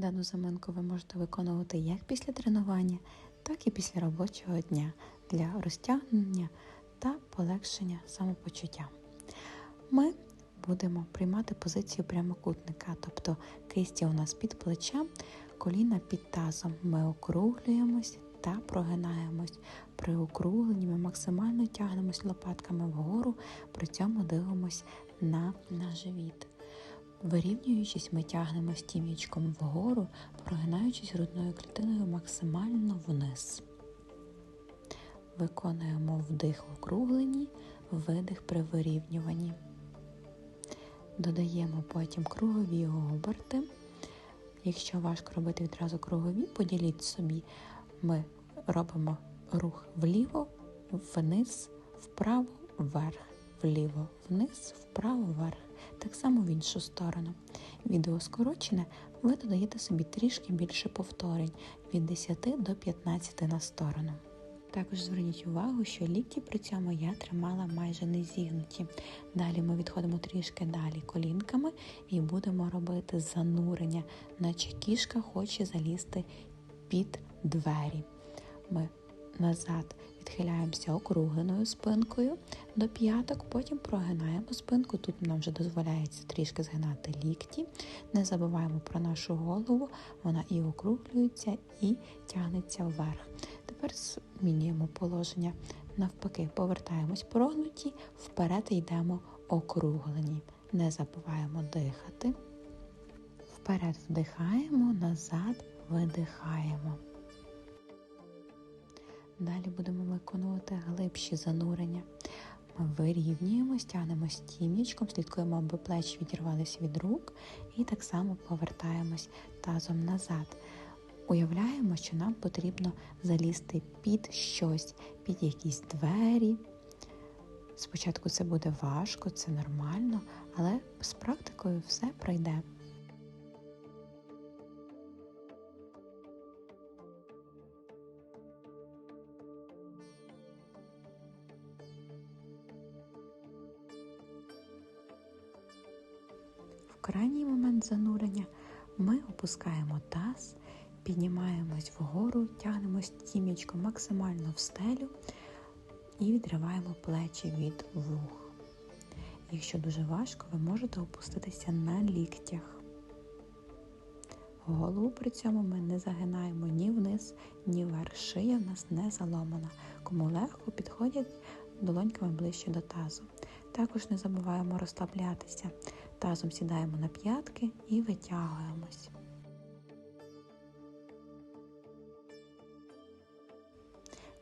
Дану заминку ви можете виконувати як після тренування, так і після робочого дня для розтягнення та полегшення самопочуття. Ми будемо приймати позицію прямокутника, тобто кисті у нас під плечем, коліна під тазом. Ми округлюємось та прогинаємось. При округленні ми максимально тягнемось лопатками вгору, при цьому дивимось на, на живіт. Вирівнюючись, ми тягнемось тім'ячком вгору, прогинаючись грудною клітиною максимально вниз. Виконуємо вдих в округленні, видих при вирівнюванні. Додаємо потім кругові оберти. Якщо важко робити відразу кругові, поділіть собі. Ми робимо рух вліво, вниз, вправо, вверх, вліво, вниз, вправо, вверх. Так само в іншу сторону. Відео скорочене, ви додаєте собі трішки більше повторень від 10 до 15 на сторону. Також зверніть увагу, що лікті при цьому я тримала майже не зігнуті. Далі ми відходимо трішки далі колінками і будемо робити занурення, наче кішка хоче залізти під двері. Ми назад відхиляємося округленою спинкою до п'яток, потім прогинаємо спинку. Тут нам вже дозволяється трішки згинати лікті. Не забуваємо про нашу голову, вона і округлюється, і тягнеться вверх. Тепер змінюємо положення. Навпаки, повертаємось прогнуті, вперед йдемо округлені. Не забуваємо дихати. Вперед вдихаємо, назад видихаємо. Далі будемо виконувати глибші занурення. Ми вирівнюємось, тягнемось тім'ячком, слідкуємо, аби плечі відірвалися від рук, і так само повертаємось тазом назад. Уявляємо, що нам потрібно залізти під щось, під якісь двері. Спочатку це буде важко, це нормально, але з практикою все пройде. Крайній момент занурення ми опускаємо таз, піднімаємось вгору, тягнемось тім'ячком максимально в стелю і відриваємо плечі від вух. Якщо дуже важко, ви можете опуститися на ліктях. Голову при цьому ми не загинаємо ні вниз, ні вверх. Шия в нас не заломана. Кому легко підходять долоньками ближче до тазу. Також не забуваємо розслаблятися. Тазом сідаємо на п'ятки і витягуємось.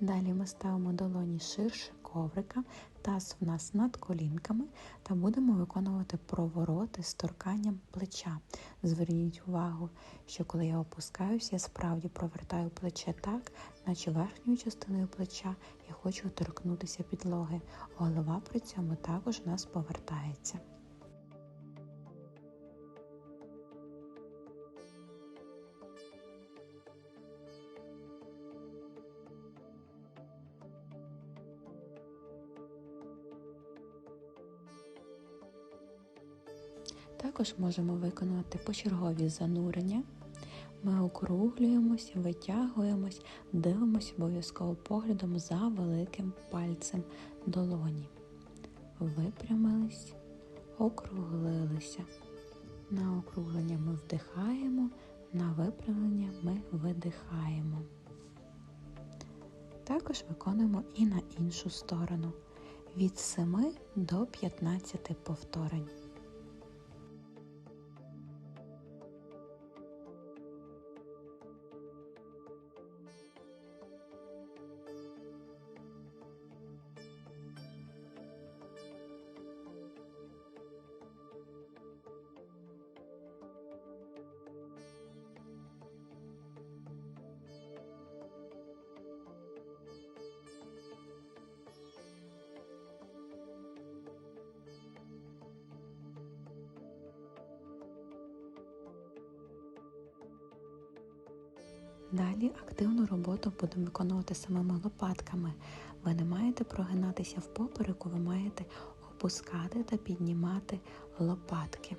Далі ми ставимо долоні ширше коврика, таз в нас над колінками та будемо виконувати провороти з торканням плеча. Зверніть увагу, що коли я опускаюся, я справді провертаю плече так, наче верхньою частиною плеча я хочу торкнутися підлоги. Голова при цьому також у нас повертається. Також можемо виконувати почергові занурення. Ми округлюємось, витягуємось, дивимося обов'язково поглядом за великим пальцем долоні. Випрямились, округлилися. На округлення ми вдихаємо, на випрямлення ми видихаємо. Також виконуємо і на іншу сторону від 7 до 15 повторень. Далі активну роботу будемо виконувати самими лопатками. Ви не маєте прогинатися в попереку, ви маєте опускати та піднімати лопатки.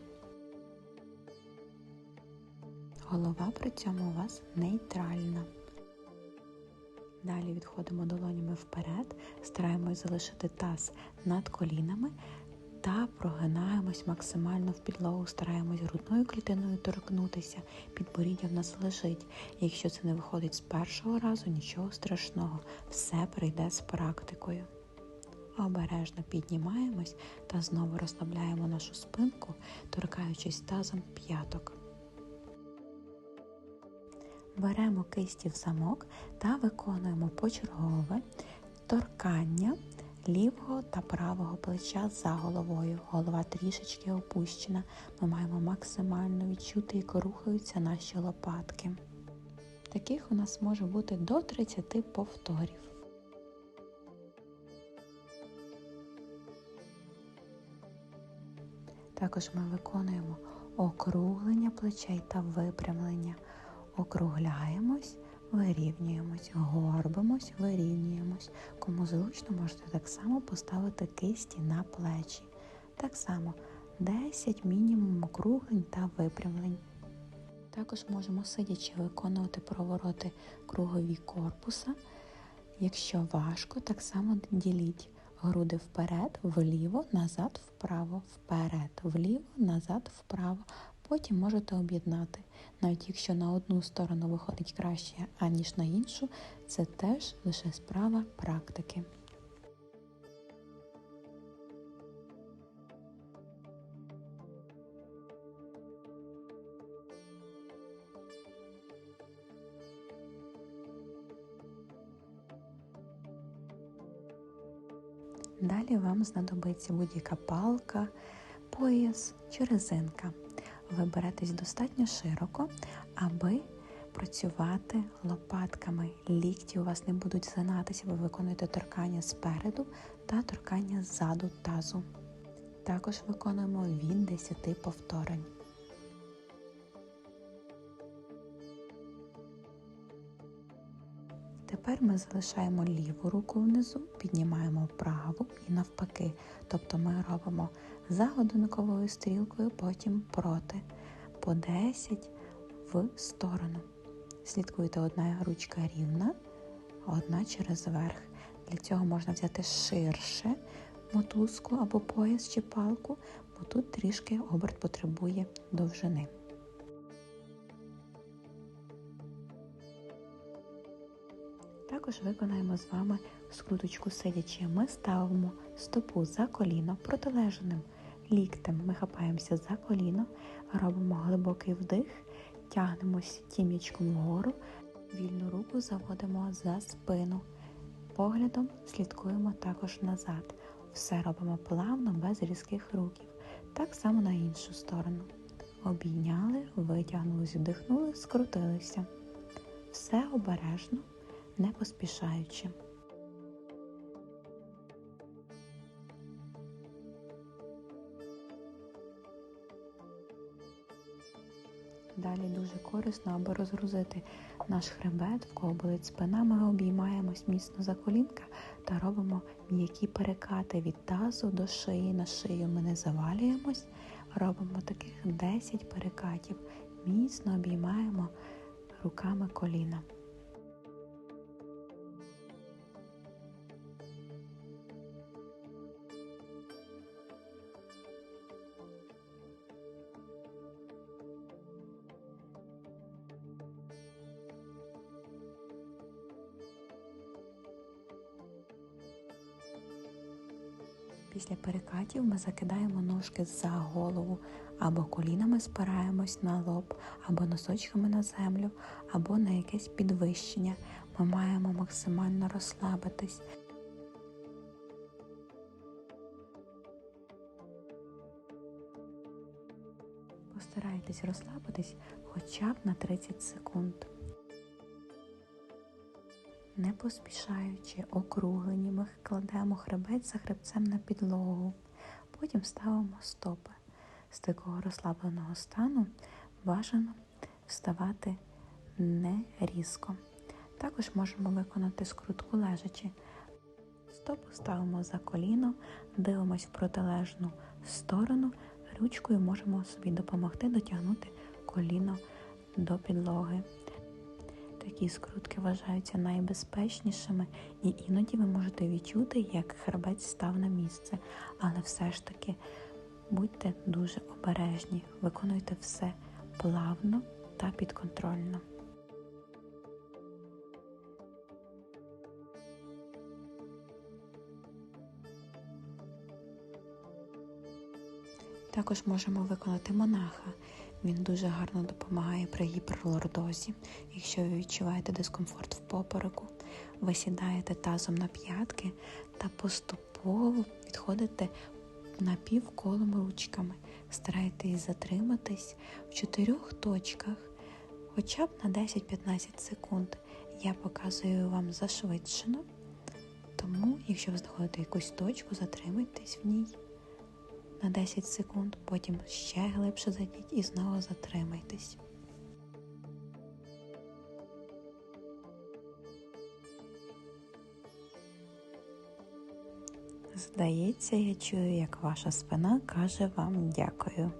Голова при цьому у вас нейтральна. Далі відходимо долонями вперед, стараємось залишити таз над колінами та прогинаємось максимально в підлогу, стараємось грудною клітиною торкнутися, підборіддя в нас лежить. Якщо це не виходить з першого разу, нічого страшного, все прийде з практикою. Обережно піднімаємось та знову розслабляємо нашу спинку, торкаючись тазом п'яток. Беремо кисті в замок та виконуємо почергове торкання лівого та правого плеча за головою. Голова трішечки опущена. Ми маємо максимально відчути, як рухаються наші лопатки. Таких у нас може бути до 30 повторів. Також ми виконуємо округлення плечей та випрямлення. Округляємось, вирівнюємось, горбимось, вирівнюємось. Кому зручно, можете так само поставити кисті на плечі. Так само 10 мінімум округлень та випрямлень. Також можемо сидячи виконувати провороти кругові корпуса. Якщо важко, так само діліть груди вперед, вліво, назад, вправо, вперед, вліво, назад, вправо. Потім можете об'єднати. Навіть якщо на одну сторону виходить краще, аніж на іншу, це теж лише справа практики. Далі вам знадобиться будь-яка палка, пояс чи резинка. Ви беретесь достатньо широко, аби працювати лопатками. Лікті у вас не будуть згинатися, ви виконуєте торкання спереду та торкання ззаду тазу. Також виконуємо від 10 повторень. Тепер ми залишаємо ліву руку внизу, піднімаємо праву і навпаки. Тобто ми робимо за годинниковою стрілкою, потім проти, по 10 в сторону. Слідкуйте одна ручка рівна, одна через верх. Для цього можна взяти ширше мотузку або пояс чи палку, бо тут трішки оберт потребує довжини. Також виконаємо з вами скруточку сидячи. Ми ставимо стопу за коліно протилежним ліктем. Ми хапаємося за коліно, робимо глибокий вдих, тягнемось тім'ячком вгору, вільну руку заводимо за спину. Поглядом слідкуємо також назад. Все робимо плавно, без різких рухів. Так само на іншу сторону. Обійняли, витягнулись, вдихнули, скрутилися. Все обережно не поспішаючи. Далі дуже корисно, аби розгрузити наш хребет, в кого спина, ми обіймаємось міцно за колінка та робимо м'які перекати від тазу до шиї на шию. Ми не завалюємось, робимо таких 10 перекатів. Міцно обіймаємо руками коліна. Після перекатів ми закидаємо ножки за голову, або колінами спираємось на лоб, або носочками на землю, або на якесь підвищення. Ми маємо максимально розслабитись. Постарайтесь розслабитись хоча б на 30 секунд не поспішаючи, округлені, ми кладемо хребець за хребцем на підлогу. Потім ставимо стопи. З такого розслабленого стану бажано вставати не різко. Також можемо виконати скрутку лежачи. Стопу ставимо за коліно, дивимось в протилежну сторону, ручкою можемо собі допомогти дотягнути коліно до підлоги. Такі скрутки вважаються найбезпечнішими, і іноді ви можете відчути, як хребець став на місце. Але все ж таки будьте дуже обережні, виконуйте все плавно та підконтрольно. Також можемо виконати монаха. Він дуже гарно допомагає при гіперлордозі. Якщо ви відчуваєте дискомфорт в попереку, ви сідаєте тазом на п'ятки та поступово відходите напівколом ручками. Старайтесь затриматись в чотирьох точках, хоча б на 10-15 секунд. Я показую вам зашвидшено, тому, якщо ви знаходите якусь точку, затримайтесь в ній на 10 секунд, потім ще глибше зайдіть і знову затримайтесь. Здається, я чую, як ваша спина каже вам дякую.